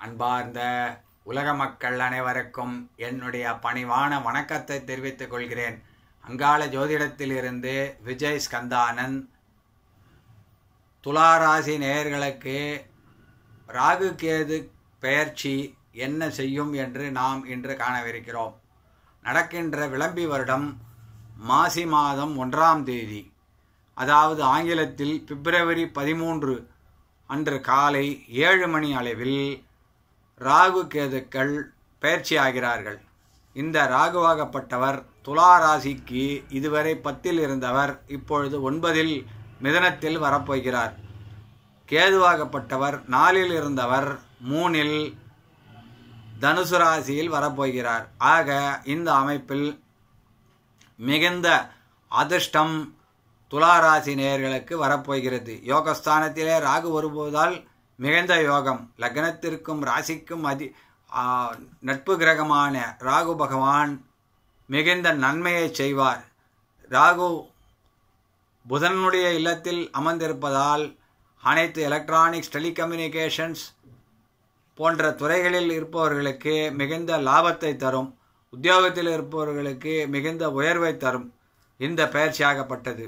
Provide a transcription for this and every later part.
அன்பார்ந்த உலக மக்கள் அனைவருக்கும் என்னுடைய பணிவான வணக்கத்தை தெரிவித்துக் கொள்கிறேன். அங்காள ஜோதிடத்திலிருந்து விஜய் ஸ்கந்தானந்த். துளாராசி நேயர்களுக்கு ராகு கேது பெயர்ச்சி என்ன செய்யும் என்று நாம் இன்று காணவிருக்கிறோம். நடக்கின்ற விளம்பி வருடம் மாசி மாதம் ஒன்றாம் தேதி. அதாவது ஆங்கிலத்தில் பிப்ரவரி பதிமூன்று அன்று காலை ஏழு மணி அளவில் ராகு கேதுக்கள் பயிற்சியாகிறார்கள். இந்த ராகுவாகப்பட்டவர் துலா ராசிக்கு இதுவரை பத்தில் இருந்தவர் இப்பொழுது ஒன்பதில் மிதனத்தில் வரப்போகிறார். கேதுவாகப்பட்டவர் நாலில் இருந்தவர் மூணில் தனுசு ராசியில் வரப்போகிறார். ஆக இந்த அமைப்பில் மிகுந்த அதிர்ஷ்டம் துளாராசி நேயர்களுக்கு வரப்போகிறது. யோகஸ்தானத்திலே ராகு வருவதால் மிகுந்த யோகம். லக்னத்திற்கும் ராசிக்கும் அதி நட்பு கிரகமான ராகு பகவான் மிகுந்த நன்மையை செய்வார். ராகு புதனுடைய இல்லத்தில் அமர்ந்திருப்பதால் அனைத்து எலக்ட்ரானிக்ஸ் டெலிகம்யூனிகேஷன்ஸ் போன்ற துறைகளில் இருப்பவர்களுக்கு மிகுந்த லாபத்தை தரும். உத்தியோகத்தில் இருப்பவர்களுக்கு மிகுந்த உயர்வை தரும். இந்த பயிற்சியாகப்பட்டது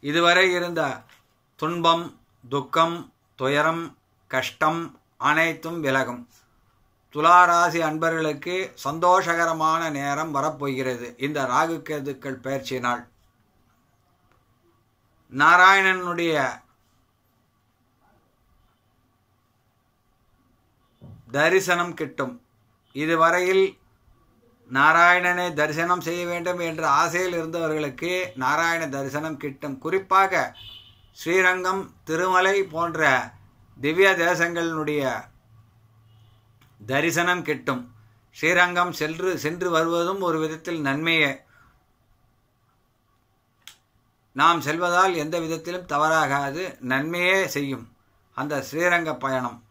இதுவரை இருந்த துன்பம் துக்கம் துயரம் கஷ்டம் அனைத்தும் விலகும். துளாராசி அன்பர்களுக்கு சந்தோஷகரமான நேரம் வரப்போகிறது. இந்த ராகு கேதுக்கள் நாள் நாராயணனுடைய தரிசனம் கிட்டும். இதுவரையில் நாராயணனை தரிசனம் செய்ய வேண்டும் என்ற ஆசையில் இருந்தவர்களுக்கு நாராயண தரிசனம் கிட்டும். குறிப்பாக ஸ்ரீரங்கம் திருமலை போன்ற திவ்ய தேசங்களினுடைய தரிசனம் கிட்டும். ஸ்ரீரங்கம் சென்று சென்று வருவதும் ஒரு விதத்தில் நன்மையே. நாம் செல்வதால் எந்த விதத்திலும் தவறாகாது நன்மையே செய்யும் அந்த ஸ்ரீரங்க பயணம்.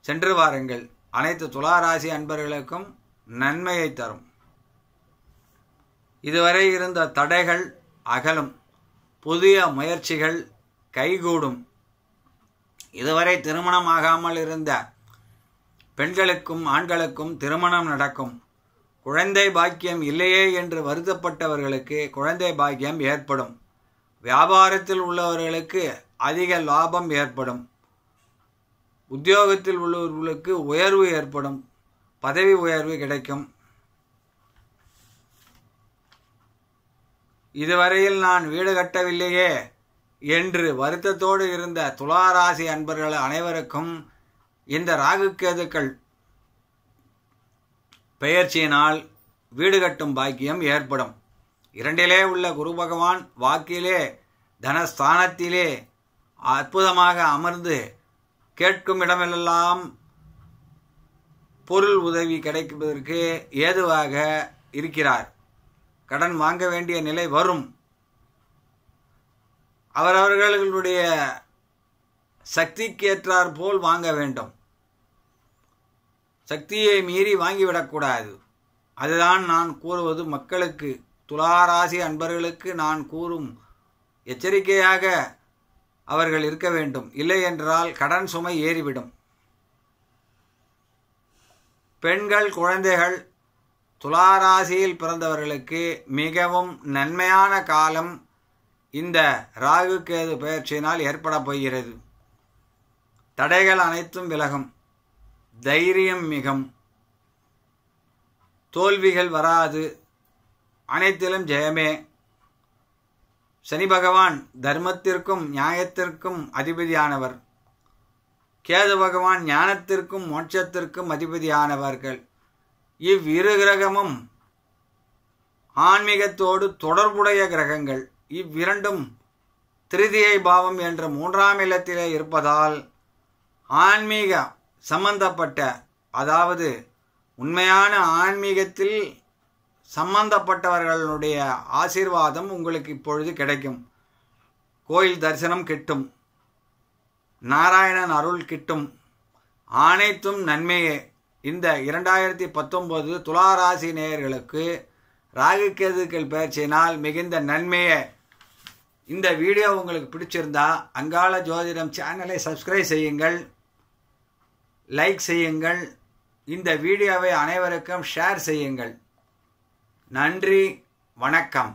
சென்று வாருங்கள். அனைத்து துளாராசி அன்பர்களுக்கும் நன்மையை தரும். இதுவரை இருந்த தடைகள் அகலும். புதிய முயற்சிகள் கைகூடும். இதுவரை திருமணம் ஆகாமல் இருந்த பெண்களுக்கும் ஆண்களுக்கும் திருமணம் நடக்கும். குழந்தை பாக்கியம் இல்லையே என்று வருத்தப்பட்டவர்களுக்கு குழந்தை பாக்கியம் ஏற்படும். வியாபாரத்தில் உள்ளவர்களுக்கு அதிக லாபம் ஏற்படும். உத்தியோகத்தில் உள்ளவர்களுக்கு உயர்வு ஏற்படும். பதவி உயர்வு கிடைக்கும். இதுவரையில் நான் வீடு கட்டவில்லையே. என்று வருத்தத்தோடு இருந்த துளாராசி அன்பர்கள் அனைவருக்கும் இந்த ராகுக்கேதுக்கள் பெயர்ச்சியினால் வீடு கட்டும் பாக்கியம் ஏற்படும். இரண்டிலே உள்ள குரு பகவான் வாக்கிலே தனஸ்தானத்திலே அற்புதமாக அமர்ந்து கேட்கும் இடமெல்லாம் பொருள் உதவி கிடைப்பதற்கு ஏதுவாக இருக்கிறார். கடன் வாங்க வேண்டிய நிலை வரும். அவரவர்களுடைய அவர்களுடைய சக்திக்கேற்றார் போல் வாங்க வேண்டும். சக்தியை மீறி வாங்கிவிடக்கூடாது. அதுதான் நான் கூறுவது. மக்களுக்கு துளாராசி அன்பர்களுக்கு நான் கூறும் எச்சரிக்கையாக அவர்கள் இருக்க வேண்டும். இல்லை என்றால் கடன் சுமை ஏறிவிடும். பெண்கள் குழந்தைகள் துளாராசியில் பிறந்தவர்களுக்கு மிகவும் நன்மையான காலம் இந்த ராகு கேது பயிற்சியினால் ஏற்பட போகிறது. தடைகள் அனைத்தும் விலகும். தைரியம் மிகும். தோல்விகள் வராது. அனைத்திலும் ஜெயமே. சனி பகவான் தர்மத்திற்கும் நியாயத்திற்கும் அதிபதியானவர். கேது பகவான் ஞானத்திற்கும் மோட்சத்திற்கும் அதிபதியானவர்கள். இவ்விரு கிரகமும் ஆன்மீகத்தோடு தொடர்புடைய கிரகங்கள். இவ்விரண்டும் திருதியை பாவம் என்ற மூன்றாம் இல்லத்திலே இருப்பதால் ஆன்மீக சம்பந்தப்பட்ட அதாவது உண்மையான ஆன்மீகத்தில் சம்பந்தப்பட்டவர்களுடைய ஆசீர்வாதம் உங்களுக்கு இப்பொழுது கிடைக்கும். கோயில் தரிசனம் கிட்டும். நாராயணன் அருள் கிட்டும். அனைத்தும் நன்மையே. இந்த இரண்டாயிரத்தி பத்தொன்பது துளாராசி நேயர்களுக்கு ராகு கேதுக்கள் பயிற்சியினால் மிகுந்த நன்மையை. இந்த வீடியோ உங்களுக்கு பிடிச்சிருந்தா அங்காள ஜோதிடம் சேனலை சப்ஸ்கிரைப் செய்யுங்கள். லைக் செய்யுங்கள். இந்த வீடியோவை அனைவருக்கும் ஷேர் செய்யுங்கள். நன்றி. வணக்கம்.